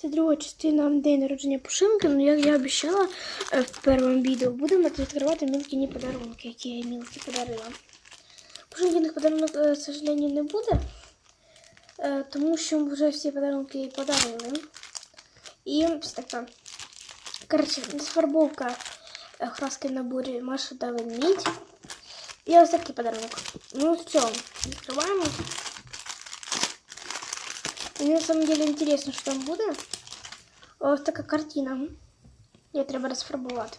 Це друга частина день народження Пушинки. Ну, як я обіцяла е, в першому відео, будемо відкривати Мілкіні подарунки, які я Мілкі подарила. Пушинкиних подарунок, е, к сожалению, не буде, е, тому що вже всі подарунки подарили. І така. Коротше, розфарбовка краски на Маша та ведмідь. І ось такий подарунок. Ну все, відкриваємо. Мне на самом деле интересно, что там буде. Ось така картина. Її треба розфарбувати.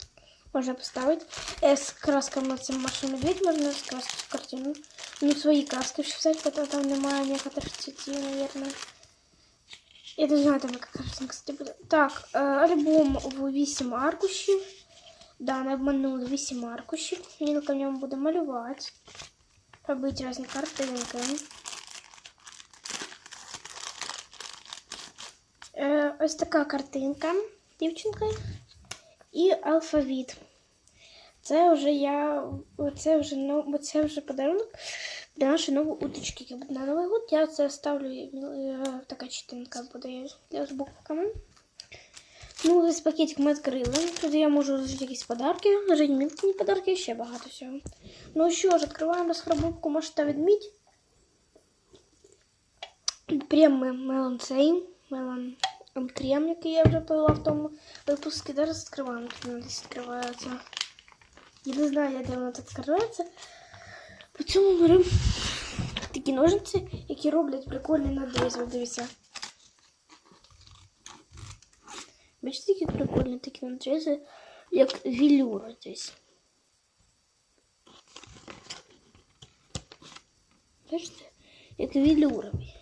Можна поставити. Е, з красками цим Маша Медведь можна скрасити в картину. Ну, свої краски ще взяти, бо там немає некоторых цветів, наверное. Я не знаю, там яка картина, кстати, буде. Так, е, альбом в 8 аркушів. Да, не обманули 8 аркушів. Мілка в ньому буде малювати. Робити різні картинки. Е, ось така картинка дівчинка і алфавіт. Це вже я. Це вже ну, це вже подарунок для нашої нової уточки. На Новий год я це ставлю. е, Така частинка буде з буквами. Ну, ось пакетик ми відкрили. Тут я можу лежати якісь подарки, мілкі подарки ще багато всього. Ну що ж, відкриваємо розхрабовку Маша та ведмідь. Прямо мелон цей, крем, який я вже пила в тому випуску. Зараз відкриваємо. Тут десь відкривається. Я не знаю, як вона так відкривається. По цьому беремо такі ножниці, які роблять прикольний надріз. От Дивіться. Бачите, які прикольні такі надрізи, як вілюра десь. Бачите? Як вілюрові.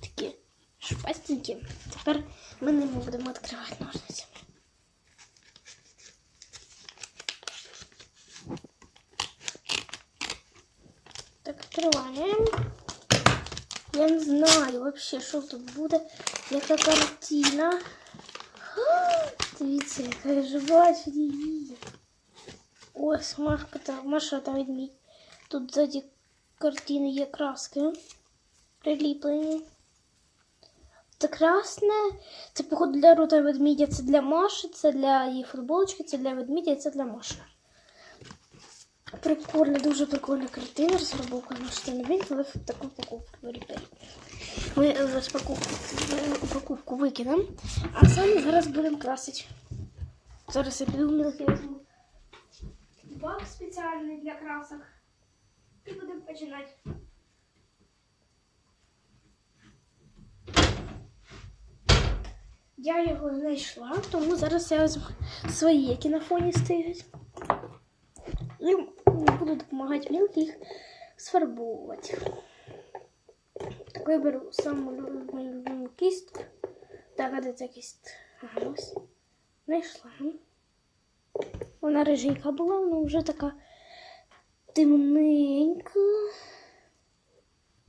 Такі шпастенькі. Тепер ми ними будемо відкривати ножниці. Так, відкриваємо. Я не знаю вообще, що тут буде. Яка картина. А, Дивіться, яка жива чарівня. Ось Машка та Маша та ведмідь. Тут ззаді картини є краски. Приліплені. Це красне. Це походу для рота ведмідя, це для Маші, це для її футболочки, це для ведмідя це для Маші. Прикольна, дуже прикольна картина, розробовка Маші не він, але таку покупку вирібері. Ми зараз покупку, покупку викинемо, а самі зараз будемо красити. Зараз я піду мілки бак спеціальний для красок. І будемо починати. Я його знайшла, тому зараз я візьму свої, які на фоні стоять. І буду допомагати мілки їх сфарбовувати. Так я беру саму лю- мою кістку. Так, а де ця кість? Ага, ось. Знайшла. Вона риженька була, але вже така темненька.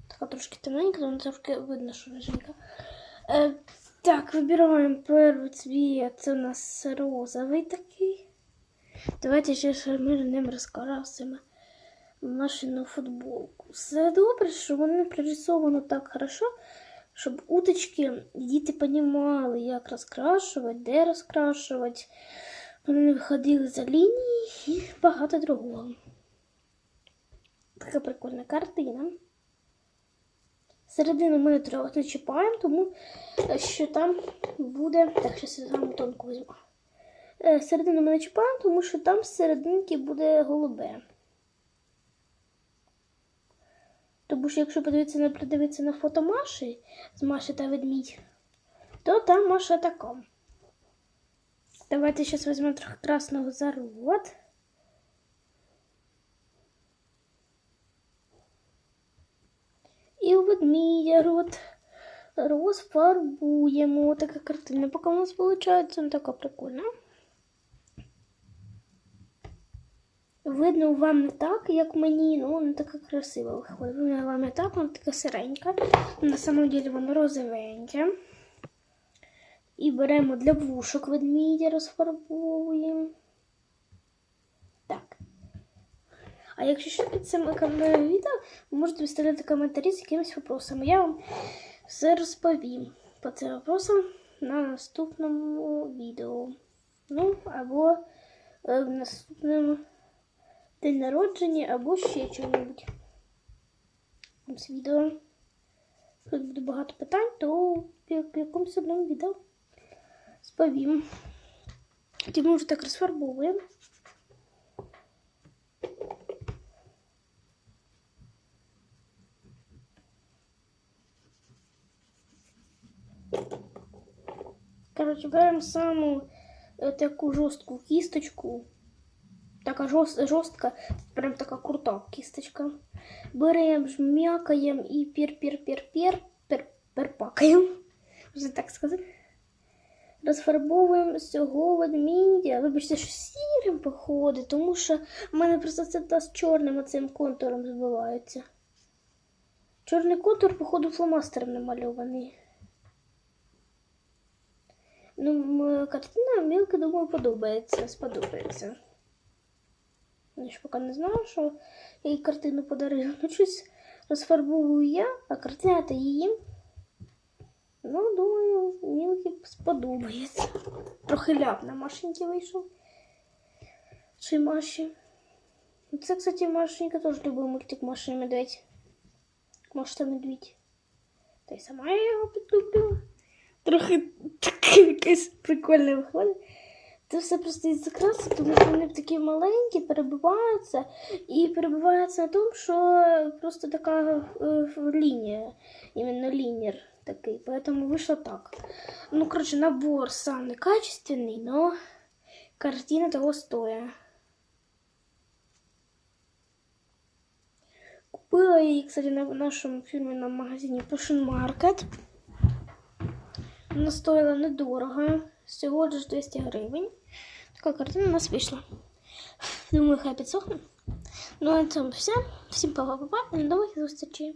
Така трошки темненька, але трошки видно, що риженька. Так, вибираємо перший цвіт. Це у нас розовий такий. Давайте ще ж ми ним розкрасимо нашу футболку. Все добре, що воно прорисовано так хорошо, щоб уточки діти понімали, як розкрашувати, де розкрашувати. Вони не виходили за лінії і багато другого. Така прикольна картина. Середину ми не чіпаємо, тому е, що там буде. Так, щось я тонку візьму. Е, Середину ми не чіпаємо, тому що там з серединки буде голубе. Тому що якщо подивитися на придивитися на фото Маші з Маші та ведмідь, то там Маша така. Давайте зараз візьмемо трохи красного за рот. Ведмідя рот розфарбуємо. Така картина. Поки у нас виходить, вона така прикольна. Видно вам не так, як мені, ну вона така красива виходить. Видно вам не так, вона така сиренька. На самом деле вона розовенька. І беремо для вушок ведмідя, розфарбовуємо. Так. А якщо що під цим відео, ви можете виставляти коментарі з якимись вопросами. Я вам все розповім по цим вопросам. на наступному відео. Ну, або е, в наступному день народження, або ще чого-небудь. З відео. Тут буде багато питань, то в якомусь одному відео сповім. Тоді вже так розфарбовуємо. Короче, беремо саму е, таку жорстку кісточку. Така жорст, жорстка, прям така крута кісточка. Беремо, жмякаємо і пір-пір-пір-пір, пер, перпакаємо. Вже так сказати. Розфарбовуємо з цього ведмідя. Вибачте, що сірим походить, тому що в мене просто це з чорним оцим контуром збивається. Чорний контур, походу, фломастером намальований. Ну, картина Мілки, думаю, подобається, сподобається. Я ж поки не знала, що їй картину подарила. Ну, щось розфарбовую я, а картина то її. Ну, думаю, Мілки сподобається. Трохи ляп на Машеньки вийшов. Чи Маші. Ну, Це, кстати, Машенька теж любить мультик Маша і Медведь. Маша та Медведь. Та й сама я його підлюблю. Трохи таке якесь прикольне виходить. Це все просто із закраси, тому що вони такі маленькі, перебиваються, і перебиваються на тому, що просто така е, лінія, іменно лінір такий, поэтому вийшло так. Ну, коротше, набор сам не качественний, но картина того стоя. Купила я її, кстати, на нашому фірменному магазині Passion Market. Вона стоїла недорого, всього ж 200 гривень. Така картина у нас вийшла. Думаю, хай підсохне. Ну, на цьому все. Всім па-па-па-па і до нових зустрічей.